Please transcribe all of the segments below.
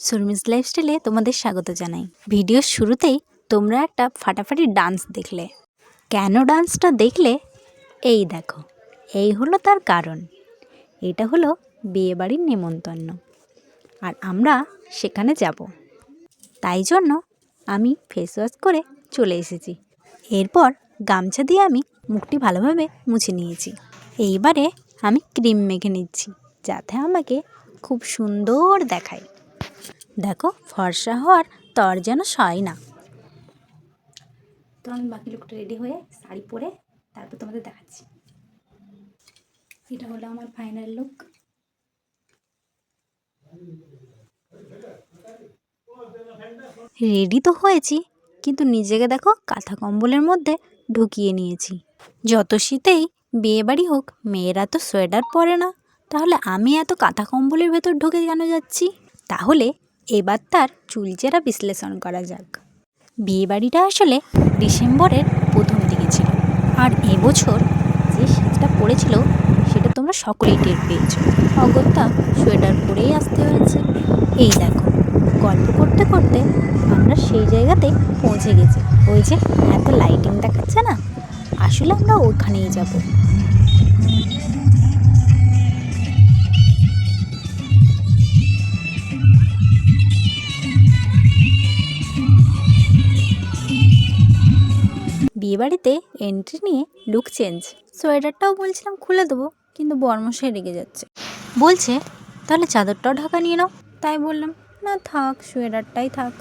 শর্মিস লাইফস্টাইলে তোমাদের স্বাগত জানাই। ভিডিওর শুরুতেই তোমরা একটা ফাটাফাটি ডান্স দেখলে। কেন ডান্সটা দেখলে? এই দেখো, এই হলো তার কারণ। এটা হলো বিয়েবাড়ির নেমন্তন্ন। আর আমরা সেখানে যাব। তাই জন্য আমি ফেস ওয়াশ করে চলে এসেছি। এরপর গামছা দিয়ে আমি মুখটি ভালোভাবে মুছে নিয়েছি। এইবারে আমি ক্রিম মেখে নিচ্ছি, যাতে আমাকে খুব সুন্দর দেখায়। দেখো, ফর্সা হওয়ার তর যেন সয় না। তো আমি বাকি লোকটা রেডি হয়ে শাড়ি পরে তারপর তোমাদের দেখাচ্ছি। এটা হলো আমার ফাইনাল লুক রেডি তো হয়েছি, কিন্তু নিজেকে দেখো কাঁথা কম্বলের মধ্যে ঢুকিয়ে নিয়েছি। যত শীতেই বিয়েবাড়ি হোক, মেয়েরা তো সোয়েটার পরে না। তাহলে আমি এত কাঁথা কম্বলের ভেতর ঢুকে কেন যাচ্ছি? তাহলে এবার তার চুলচেরা বিশ্লেষণ করা যাক। বিয়েবাড়িটা আসলে ডিসেম্বরের প্রথম দিকে ছিল। আর এবছর যে শীতটা পড়েছিল, সেটা তোমরা সকলেই টের পেয়েছ। অগত্যা সোয়েটার পরেই আসতে হয়েছে। এই দেখো, গল্প করতে করতে আমরা সেই জায়গাতে পৌঁছে গেছি। ওই যে এত লাইটিং দেখাচ্ছে না? আসলে আমরা ওখানেই যাব। বিয়েবাড়িতে এন্ট্রি নিয়ে লুক চেঞ্জ সোয়েটারটাও বলছিলাম খুলে দেবো, কিন্তু বর্মশাই রেগে যাচ্ছে। বলছে, তাহলে চাদরটাও ঢাকা নিয়ে নাও। তাই বললাম, না থাক, সোয়েটারটাই থাক।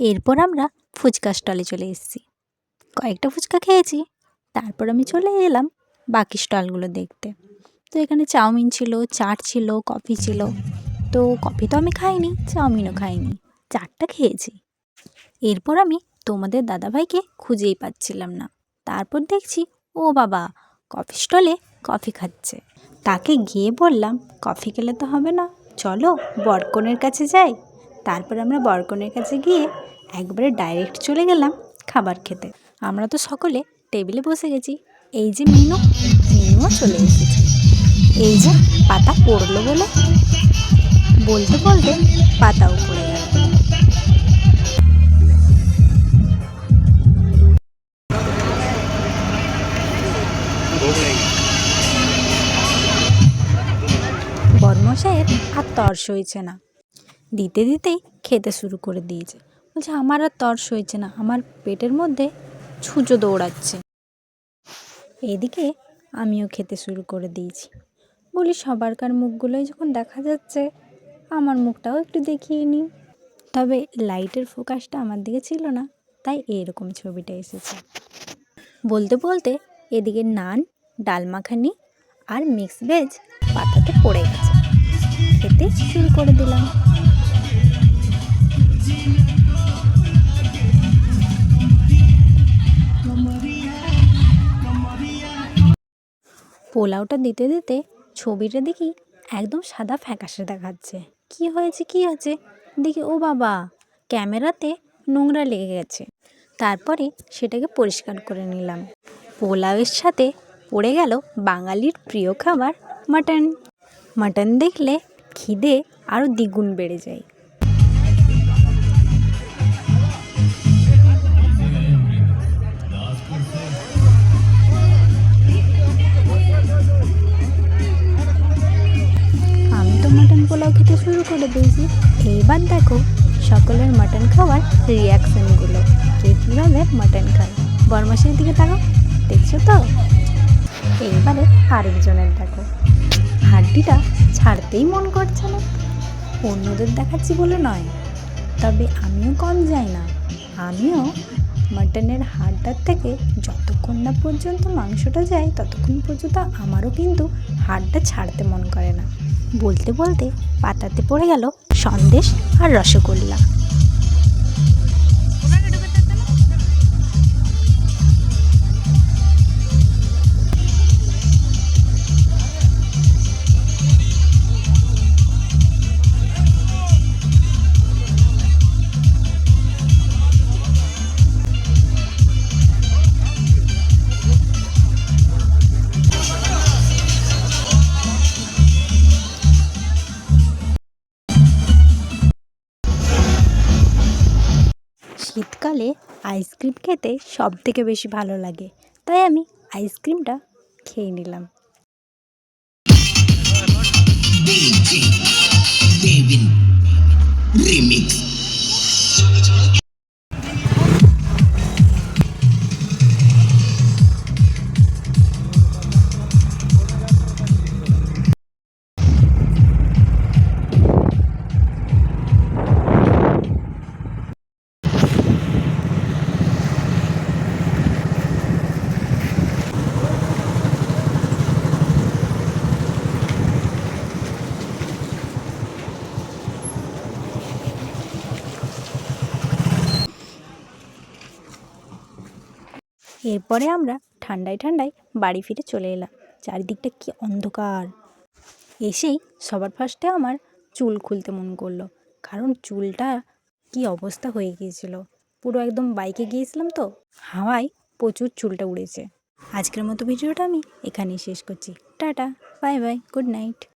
এরপর আমরা ফুচকা স্টলে চলে এসেছি। কয়েকটা ফুচকা খেয়েছি, তারপর আমি চলে এলাম বাকি স্টলগুলো দেখতে। তো এখানে চাউমিন ছিল, চাট ছিল, কফি ছিল। তো কফি তো আমি খাইনি, চাউমিনও খাইনি, চাটটা খেয়েছি। এরপর আমি তোমাদের দাদাভাইকে খুঁজেই পাচ্ছিলাম না। তারপর দেখছি, ও বাবা, কফি স্টলে কফি খাচ্ছে। তাকে গিয়ে বললাম, কফি খেলে তো হবে না, চলো বরকনের কাছে যাই। তারপর আমরা বরকনের কাছে গিয়ে একবারে ডাইরেক্ট চলে গেলাম খাবার খেতে। আমরা তো সকলে টেবিলে বসে গেছি। এই যে মিনু, মিনুও চলে এসেছে। এই যে পাতা পড়ল বলে। বলতে বলতে পাতাও পড়ে গেল। বর্মশাইয়ের আর তর্স হয়েছে না। দিতে দিতেই খেতে শুরু করে দিয়েছে। বলছে, আমার আর তর্স হয়েছে না, আমার পেটের মধ্যে ছুঁচো দৌড়াচ্ছে। এদিকে আমিও খেতে শুরু করে দিয়েছি। বলি, সবারকার মুখগুলোই যখন দেখা যাচ্ছে, আমার মুখটাও একটু দেখিয়ে নিই। তবে লাইটের ফোকাসটা আমার দিকে ছিল না, তাই এরকম ছবিটা এসেছে। বলতে বলতে এদিকে নান, ডাল মাখানি আর মিক্স ভেজ পাতাতে পড়ে গেছে। খেতে শুরু করে দিলাম। পোলাওটা দিতে দিতে ছবিটা দেখি একদম সাদা ফ্যাকাশে দেখাচ্ছে। কি হয়েছে, কি আছে? দেখি, ও বাবা, ক্যামেরাতে নোংরা লেগে গেছে। তারপরে সেটাকে পরিষ্কার করে নিলাম। পোলাওয়ের সাথে পড়ে গেল বাঙালির প্রিয় খাবার মাটন। মাটন দেখলে খিদে আরও দ্বিগুণ বেড়ে যায়। দেখো, সকলের মাটন খাওয়ার রিয়াকশানগুলো কে কীভাবে মাটন খায়? বরমাসের দিকে তাকাও, দেখছ তো? এইবারে আরেকজনের দেখো। হাড্ডিটা ছাড়তেই মন করছে না। অন্যদের দেখাচ্ছি বলে নয়, তবে আমিও কম যাই না। আমিও মাটনের হাড়টার থেকে যতক্ষণ না পর্যন্ত মাংসটা যায়, ততক্ষণ পর্যন্ত আমারও কিন্তু হাড়টা ছাড়তে মন করে না। বলতে বলতে পাতাতে পড়ে গেল সন্দেশ আর রসগোল্লা। শীতকালে আইসক্রিম খেতে সব থেকে বেশি ভালো লাগে তাই আমি আইসক্রিমটা খেয়ে নিলাম এরপরে আমরা ঠান্ডায় ঠান্ডায় বাড়ি ফিরে চলে এলাম। চারিদিকটা কি অন্ধকার। এসেই সবার ফার্স্টে আমার চুল খুলতে মন করল। কারণ চুলটা কি অবস্থা হয়ে গিয়েছিল। পুরো একদম বাইকে গিয়েছিলাম তো, হাওয়ায় প্রচুর চুলটা উড়েছে। আজকের মতো ভিডিওটা আমি এখানেই শেষ করছি। Tata, bye bye, good night.